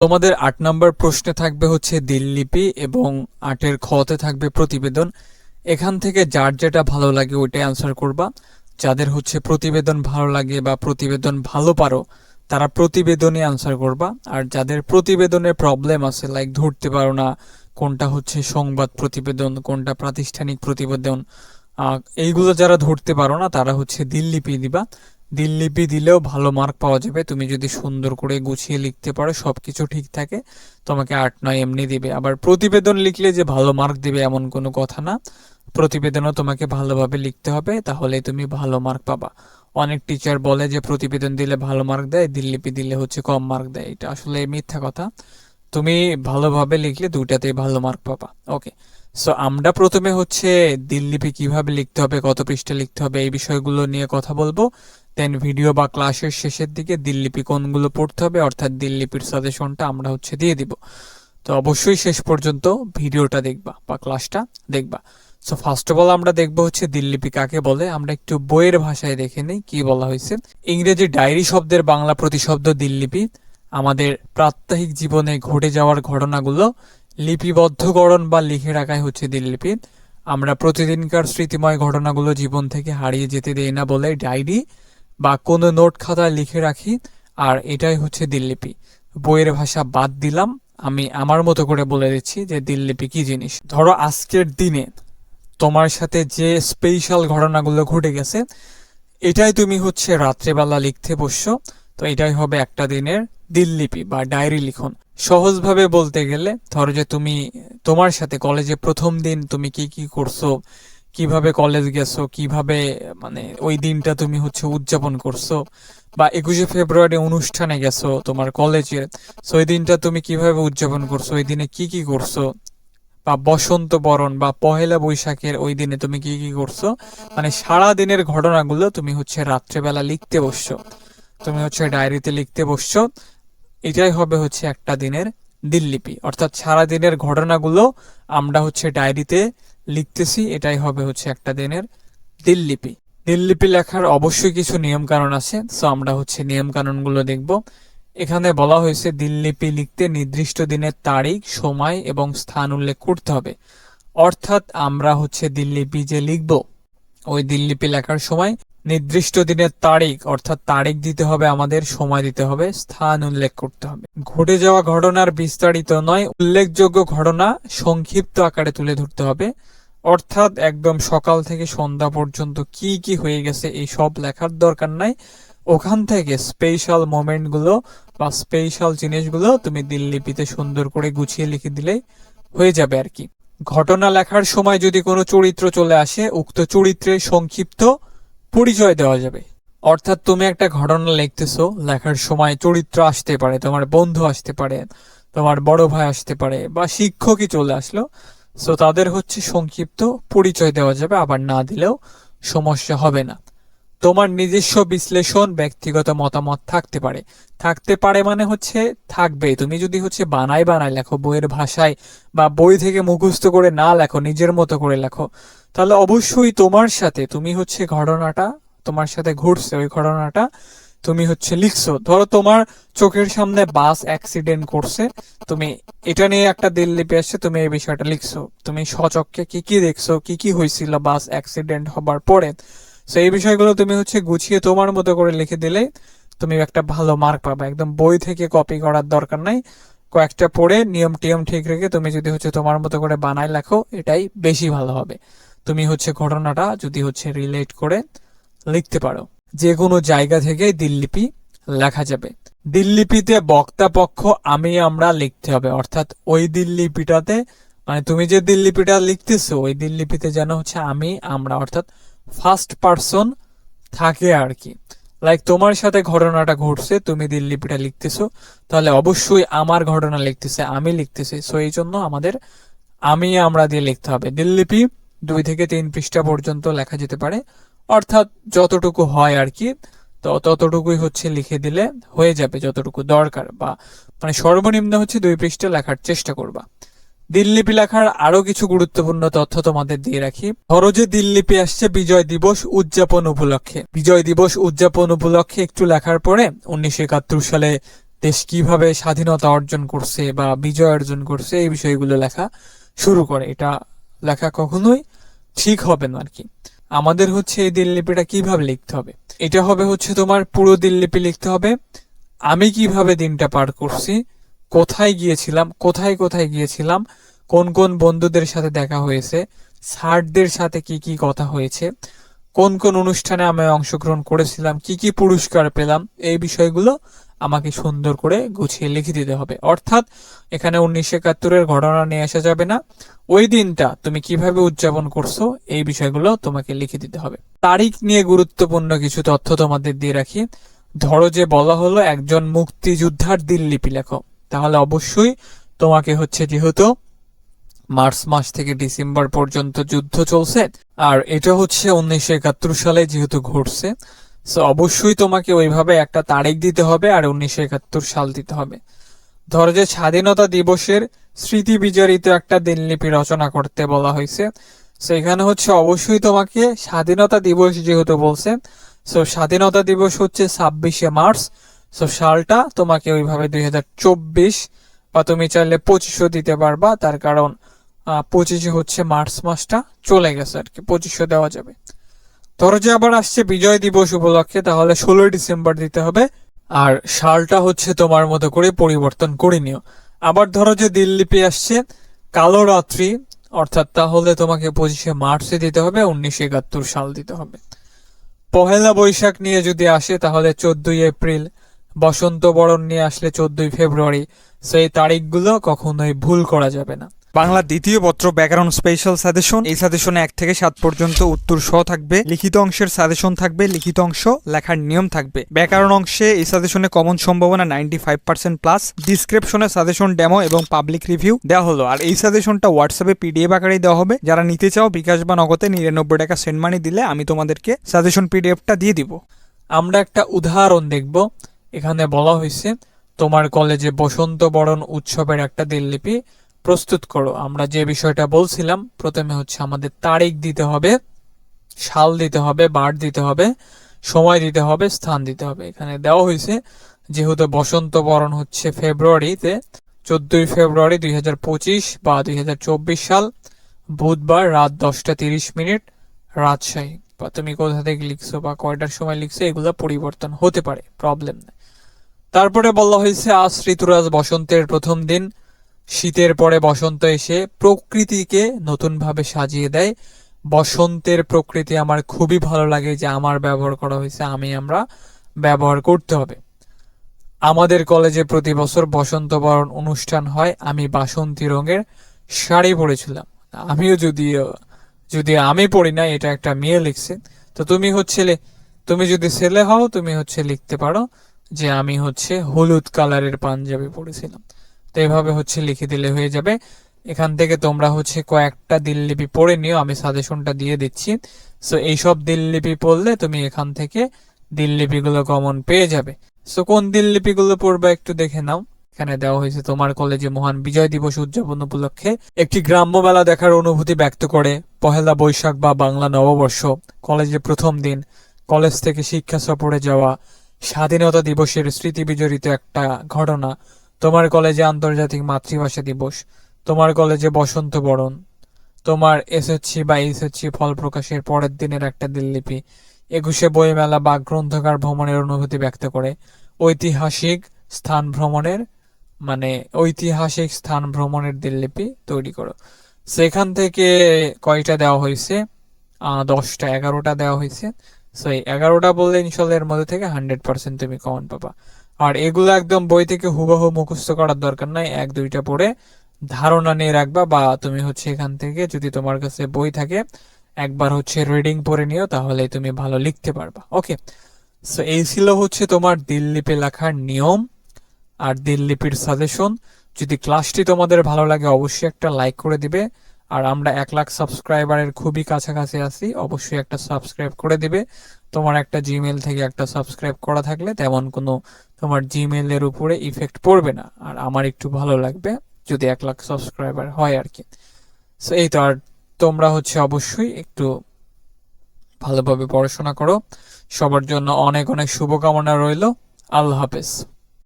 তোমাদের আট নম্বর প্রশ্নে থাকবে হচ্ছে দিললিপি এবং আটের খতে থাকবে প্রতিবেদন। এখান থেকে যার যেটা ভালো লাগে ওইটাই আনসার করবা। যাদের হচ্ছে প্রতিবেদন ভালো লাগে বা প্রতিবেদন ভালো পারো, তারা প্রতিবেদনে আনসার করবা। আর যাদের প্রতিবেদনের প্রবলেম আছে লাইক ধরতে পারো না কোনটা হচ্ছে সংবাদ প্রতিবেদন, কোনটা প্রাতিষ্ঠানিক প্রতিবেদন এইগুলো যারা ধরতে পারো না, তারা হচ্ছে দিললিপি দিবা। দিললিপি দিলেও ভালো মার্ক পাওয়া যাবে। তুমি যদি সুন্দর করে গুছিয়ে লিখতে পারো সব কিছু ঠিক থাকে। তোমাকে আট, নয় এমনি দিবে। আবার প্রতিবেদন লিখলে যে ভালো মার্ক দিবে এমন কোনো কথা না। প্রতিবেদনও তোমাকে ভালোভাবে লিখতে হবে তাহলে তুমি ভালো মার্ক পাবা। অনেক টিচার বলে যে প্রতিবেদন দিলে ভালো মার্ক দেয় দিললিপি দিলে হচ্ছে কম মার্ক দেয়। এটা আসলে মিথ্যা কথা। তুমি ভালোভাবে লিখলে দুইটাতেই ভালো মার্ক পাবা। ওকে সো আমরা প্রথমে হচ্ছে দিল্লিপি কীভাবে লিখতে হবে, কত পৃষ্ঠা লিখতে হবে, এই বিষয়গুলো নিয়ে কথা বলব। দেন ভিডিও বা ক্লাসের শেষের দিকে দিল্লিপি কোনগুলো পড়তে হবে? অর্থাৎ দিল্লিপির সাজেশনটা আমরা হচ্ছে দিয়ে দিব। তো অবশ্যই শেষ পর্যন্ত ভিডিওটা দেখবা বা ক্লাসটা দেখবা। সো ফার্স্ট অফ অল আমরা দেখব হচ্ছে দিললিপি কাকে বলে। আমরা একটু বইয়ের ভাষায় দেখে নিই কি বলা হয়েছে। ইংরেজি ডায়েরি শব্দের বাংলা প্রতিশব্দ দিল্লিপি। আমাদের প্রাত্যহিক জীবনে ঘটে যাওয়ার ঘটনাগুলো লিপিবদ্ধকরণ বা লিখে রাখাই হচ্ছে দিললিপি। আমরা প্রতিদিনকার স্মৃতিময় ঘটনাগুলো জীবন থেকে হারিয়ে যেতে দেই না বলে ডায়েরি। বা কোনো নোট খাতায় লিখে রাখি, আর এটাই হচ্ছে দিললিপি। বইয়ের ভাষা বাদ দিলাম, আমি আমার মতো করে বলে দিচ্ছি যে দিললিপি কি জিনিস। ধরো আজকের দিনে তোমার সাথে যে স্পেশাল ঘটনাগুলো ঘটে গেছে, এটাই তুমি হচ্ছে রাত্রেবেলা লিখতে বসছো, তো এটাই হবে একটা দিনের দিললিপি বা ডায়েরি লিখন। সহজভাবে বলতে গেলে, ধরো যে তুমি তোমার সাথে কলেজে প্রথম দিন তুমি কি কি করছ কীভাবে কলেজ গেছো? কীভাবে মানে ওই দিনটা তুমি হচ্ছে উদযাপন করছ? বা একুশে ফেব্রুয়ারি অনুষ্ঠানে গেছো তোমার কলেজে সো ওই দিনটা তুমি কীভাবে উদযাপন করছ? ওই দিনে কি কি করছ? বা বসন্ত বরণ বা পহেলা বৈশাখের ওই দিনে তুমি কি কি করছ? মানে সারা দিনের ঘটনাগুলো তুমি হচ্ছে রাত্রেবেলা লিখতে বসছো। তুমি হচ্ছে ডায়েরিতে লিখতে বসছো। এটাই হবে হচ্ছে একটা দিনের দিললিপি অর্থাৎ সারা দিনের ঘটনাগুলো আমরা হচ্ছে ডায়েরিতে লিখতেছি, এটাই হবে হচ্ছে একটা দিনের দিল্লিপি দিল্লিপি লেখার অবশ্যই কিছু নিয়ম আছে, সো আমরা হচ্ছে নিয়ম কানুনগুলো দেখব। এখানে বলা হয়েছে দিল্লিপি লিখতে নির্দিষ্ট দিনের তারিখ, সময় এবং স্থান উল্লেখ করতে হবে। অর্থাৎ আমরা হচ্ছে দিল্লিপি যে লিখব, ওই দিল্লিপি লেখার সময় নির্দিষ্ট দিনের তারিখ, অর্থাৎ তারিখ দিতে হবে, আমাদের সময় দিতে হবে, স্থান উল্লেখ করতে হবে। ঘটে যাওয়া ঘটনার বিস্তারিত নয়, উল্লেখযোগ্য ঘটনা সংক্ষিপ্ত আকারে তুলে ধরতে হবে। অর্থাৎ একদম সকাল থেকে সন্ধ্যা পর্যন্ত কি কি হয়ে গেছে, এই সব লেখার দরকার নাই। ওখান থেকে স্পেশাল মোমেন্টগুলো বা স্পেশাল জিনিসগুলো তুমি দিললিপিতে সুন্দর করে গুছিয়ে লিখে দিলেই হয়ে যাবে আর কি। ঘটনা লেখার সময় যদি কোনো চরিত্র চলে আসে, উক্ত চরিত্রের সংক্ষিপ্ত পরিচয় দেওয়া যাবে। অর্থাৎ তুমি একটা ঘটনা লিখতেছো, লেখার সময় চরিত্র আসতে পারে, তোমার বন্ধু আসতে পারে, তোমার বড় ভাই আসতে পারে, বা শিক্ষকই চলে আসলো। সো তাদের হচ্ছে সংক্ষিপ্ত পরিচয় দেওয়া যাবে, আবার না দিলেও সমস্যা হবে না। তোমার নিজস্ব বিশ্লেষণ, ব্যক্তিগত মতামত থাকতে পারে। থাকতে পারে মানে হচ্ছে থাকবে তুমি যদি হচ্ছে বানাই বানাই লেখো, বইয়ের ভাষায় বা বই থেকে মুখস্থ করে না লেখো, নিজের মতো করে লেখো, তাহলে অবশ্যই তোমার সাথে তুমি হচ্ছে ঘটনাটা, তোমার সাথে ঘটছে ওই ঘটনাটা তুমি হচ্ছে লিখছো। ধরো তোমার চোখের সামনে বাস অ্যাক্সিডেন্ট করছে, তুমি এটা নিয়ে একটা দিল্লিপি আসছে, তুমি এই বিষয়টা লিখছো। তুমি সচক্ষে কি কি দেখছ, কি কি হয়েছিল বাস অ্যাক্সিডেন্ট হবার পরে? তো এই বিষয়গুলো তুমি হচ্ছে গুছিয়ে তোমার মতো করে লিখে দিলে তুমি একটা ভালো মার্ক পাবে। একদম বই থেকে কপি করার দরকার নাই। কয়েকটা পড়ে নিয়ম টিয়ম ঠিক রেখে তুমি যদি হচ্ছে তোমার মতো করে বানায় লেখো, এটাই বেশি ভালো হবে। তুমি হচ্ছে ঘটনাটা যদি হচ্ছে রিলেট করে লিখতে পারো। যে কোনো জায়গা থেকে দিল্লিপি লেখা যাবে। দিল্লিপিতে বক্তা পক্ষ আমি আমরা লিখতে হবে। অর্থাৎ ওই দিল্লিপিটাতে মানে তুমি যে দিল্লিপিটা লিখতেছো, ওই দিল্লিপিতে যেন হচ্ছে আমি, আমরা, অর্থাৎ ফার্স্ট পারসন থাকে আর কি। লাইক তোমার সাথে ঘটনাটা ঘটছে, তুমি দিল্লিপিটা লিখতেছো, তাহলে অবশ্যই আমার ঘটনা লিখতেছে, আমি লিখতেছি। সো এই জন্য আমাদের, আমি, আমরা দিয়ে লিখতে হবে। দিল্লিপি দুই থেকে তিন পৃষ্ঠা পর্যন্ত লেখা যেতে পারে। অর্থাৎ যতটুকু হয় আর কি, তো ততটুকুই হচ্ছে লিখে দিলে হয়ে যাবে যতটুকু দরকার, বা মানে সর্বনিম্ন হচ্ছে দুই পৃষ্ঠা লেখার চেষ্টা করবা। দিল্লিপি লেখার আরও কিছু গুরুত্বপূর্ণ তথ্য তোমাদের দিয়ে রাখি। ধরো যে দিল্লিপি আসছে বিজয় দিবস উদযাপন উপলক্ষে। বিজয় দিবস উদযাপন উপলক্ষে একটু লেখার পরে উনিশশো একাত্তর সালে দেশ কীভাবে স্বাধীনতা অর্জন করছে বা বিজয় অর্জন করছে এই বিষয়গুলো লেখা শুরু করে। এটা লেখা কখনোই ঠিক হবে না আর কি আমাদের হচ্ছে এই দিললিপিটা কীভাবে লিখতে হবে? এটা হবে হচ্ছে তোমার পুরো দিললিপি লিখতে হবে। আমি কীভাবে দিনটা পার করছি? কোথায় গিয়েছিলাম, কোথায় কোথায় গিয়েছিলাম, কোন কোন বন্ধুদের সাথে দেখা হয়েছে, স্যারদের সাথে কি কি কথা হয়েছে, কোন কোন অনুষ্ঠানে আমি অংশগ্রহণ করেছিলাম, কি কি পুরস্কার পেলাম, এই বিষয়গুলো আমাকে সুন্দর করে গুছিয়ে লিখে দিতে হবে। অর্থাৎ এখানে উনিশশো একাত্তরের ঘটনা নিয়ে আসা যাবে না। ওই দিনটা তুমি কীভাবে উদযাপন করছ, এই বিষয়গুলো তোমাকে লিখে দিতে হবে। তারিখ নিয়ে গুরুত্বপূর্ণ কিছু তথ্য তোমাদের দিয়ে রাখি। ধরো যে বলা হলো, একজন মুক্তিযোদ্ধার দিল্লিপি লেখো। তাহলে অবশ্যই তোমাকে হচ্ছে যেহেতু মার্চ মাস থেকে ডিসেম্বর পর্যন্ত যুদ্ধ চলছে, আর এটা হচ্ছে উনিশশো একাত্তর সালে যেহেতু ঘটছে সো অবশ্যই তোমাকে ওইভাবে একটা তারিখ দিতে হবে আর উনিশশো একাত্তর সাল দিতে হবে। ধরো যে স্বাধীনতা দিবসের স্মৃতি বিজড়িত একটা দিনলিপি রচনা করতে বলা হয়েছে সো এখানে হচ্ছে অবশ্যই তোমাকে স্বাধীনতা দিবস যেহেতু বলছে সো স্বাধীনতা দিবস হচ্ছে ছাব্বিশে মার্চ সো সালটা তোমাকে ওইভাবে দুই হাজার চব্বিশ বা তুমি চাইলে পঁচিশও দিতে পারবা। তার কারণ পঁচিশে হচ্ছে মার্চ মাসটা চলে গেছে আর কি পঁচিশশো দেওয়া যাবে। ধরো যে আবার আসছে বিজয় দিবস উপলক্ষে, তাহলে ষোলোই ডিসেম্বর দিতে হবে। আর সালটা হচ্ছে তোমার মতো করে পরিবর্তন করে নিও। আবার ধরো যে দিল্লিপি আসছে কালো রাত্রি, অর্থাৎ তাহলে তোমাকে পঁচিশে মার্চে দিতে হবে উনিশশো একাত্তর সাল দিতে হবে। পহেলা বৈশাখ নিয়ে যদি আসে, তাহলে চোদ্দই এপ্রিল বসন্ত বরণ নিয়ে আসলে চোদ্দই ফেব্রুয়ারি সেই তারিখগুলো কখনোই ভুল করা যাবে না। বাংলা দ্বিতীয় পত্র ব্যাকরণ স্পেশাল সাজেশন এই সাজেশনে এক থেকে সাত পর্যন্ত উত্তর সহ থাকবে। লিখিত অংশের সাজেশন থাকবে লিখিত অংশ লেখার নিয়ম থাকবে। ব্যাকরণ অংশে এই সাজেশনে কমন সম্ভাবনা নাইনটি ফাইভ পার্সেন্ট প্লাস ডিসক্রিপশনে সাজেশন ডেমো এবং পাবলিক রিভিউ দেওয়া হলো। আর এই সাজেশনটা হোয়াটসঅ্যাপে পিডিএফ আকারে দেওয়া হবে। যারা নিতে চাও বিকাশ বা নগদে নিরানব্বই টাকা সেন্ড মানি দিলে আমি তোমাদেরকে সাজেশন পিডিএফটা দিয়ে দিব। আমরা একটা উদাহরণ দেখব। এখানে বলা হয়েছে, তোমার কলেজে বসন্ত বরণ উৎসবের একটা দিললিপি প্রস্তুত করো। আমরা যে বিষয়টা বলছিলাম, প্রথমে হচ্ছে আমাদের তারিখ দিতে হবে, সাল দিতে হবে, বার দিতে হবে, সময় দিতে হবে, স্থান দিতে হবে। এখানে দেওয়া হয়েছে, যেহেতু বসন্ত বরণ হচ্ছে ফেব্রুয়ারিতে, চোদ্দই ফেব্রুয়ারি দুই হাজার পঁচিশ বা দুই হাজার চব্বিশ সাল, বুধবার রাত দশটা তিরিশ মিনিট, রাজশাহী। বা তুমি কোথা থেকে লিখছো বা কয়টার সময় লিখছো, এগুলো পরিবর্তন হতে পারে, প্রবলেম নেই। তারপরে বলা হয়েছে, আজ ঋতুরাজ বসন্তের প্রথম দিন। শীতের পরে বসন্ত এসে প্রকৃতিকে নতুনভাবে সাজিয়ে দেয়। বসন্তের প্রকৃতি আমার খুবই ভালো লাগে, যে আমার ব্যবহার করা হয়েছে, আমি আমরা ব্যবহার করতে হবে। আমাদের কলেজে প্রতি বছর বসন্ত বরণ অনুষ্ঠান হয়, আমি বাসন্তী রঙের শাড়ি পরেছিলাম। আমিও যদি যদি আমি পড়ি না, এটা একটা মেয়ে লিখছে। তো তুমি হচ্ছে তুমি যদি ছেলে হও, তুমি হচ্ছে লিখতে পারো। যে আমি হচ্ছে হলুদ কালারের পাঞ্জাবি পরেছিলাম। তো এভাবে হচ্ছে লিখে দিলে হয়ে যাবে। এখান থেকে তোমরা হচ্ছে কয়েকটা দিললিপি পড়ে নিও, আমি সাজেশনটা দিয়ে দিচ্ছি। সো এইসব দিললিপি পড়লে তুমি এখান থেকে দিললিপিগুলো কমন পেয়ে যাবে। সো কোন দিললিপিগুলো পড়বে একটু দেখে নাও। এখানে দেওয়া হয়েছে, তোমার কলেজে মহান বিজয় দিবস উদযাপন উপলক্ষে একটি গ্রাম্য মেলা দেখার অনুভূতি ব্যক্ত করে পহেলা বৈশাখ বা বাংলা নববর্ষ কলেজে প্রথম দিন, কলেজ থেকে শিক্ষা সফরে যাওয়া স্বাধীনতা দিবসের স্মৃতি বিজড়িত একটা ঘটনা। তোমার কলেজে আন্তর্জাতিক মাতৃভাষা দিবস। তোমার কলেজে বসন্ত বরণ। তোমার এসএসসি বা এইচএসসি ফল প্রকাশের পরের দিনের একটা দিল্লিপি একুশে বইমেলা বা গ্রন্থকার ভ্রমণের অনুভূতি ব্যক্ত করে। ঐতিহাসিক স্থান ভ্রমণের মানে ঐতিহাসিক স্থান ভ্রমণের দিল্লিপি তৈরি করো। সেখান থেকে কয়টা দেওয়া হয়েছে? দশটা, এগারোটা দেওয়া হয়েছে। সো এই এগারোটা বললে ইনশাল্লাহ এর মধ্যে থেকে হান্ড্রেড পার্সেন্ট তুমি কমন পাবা। আর এগুলো একদম বই থেকে হুবহু মুখস্থ করার দরকার নাই, এক দুইটা পড়ে ধারণা নিয়ে রাখবা বা তুমি হচ্ছে এখান থেকে যদি তোমার কাছে বই থাকে, একবার হচ্ছে রিডিং পড়ে নিও, তাহলে তুমি ভালো লিখতে পারবা। ওকে সো এই ছিল হচ্ছে তোমার দিল্লিপি লেখার নিয়ম আর দিল্লিপির সাজেশন যদি ক্লাসটি তোমাদের ভালো লাগে, অবশ্যই একটা লাইক করে দিবে। আর আমরা এক লাখ সাবস্ক্রাইবারের খুবই কাছাকাছি আছি, অবশ্যই একটা সাবস্ক্রাইব করে দিবে। তোমার একটা জিমেল থেকে একটা সাবস্ক্রাইব করা থাকলে তেমন কোনো তোমার জিমেলের উপরে ইফেক্ট পড়বে না। আর আমার একটু ভালো লাগবে যদি এক লাখ সাবস্ক্রাইবার হয় আর কি। সো এই তো, আর তোমরা হচ্ছে অবশ্যই একটু ভালোভাবে পড়াশোনা করো। সবার জন্য অনেক অনেক শুভকামনা রইল। আল্লাহ হাফেজ।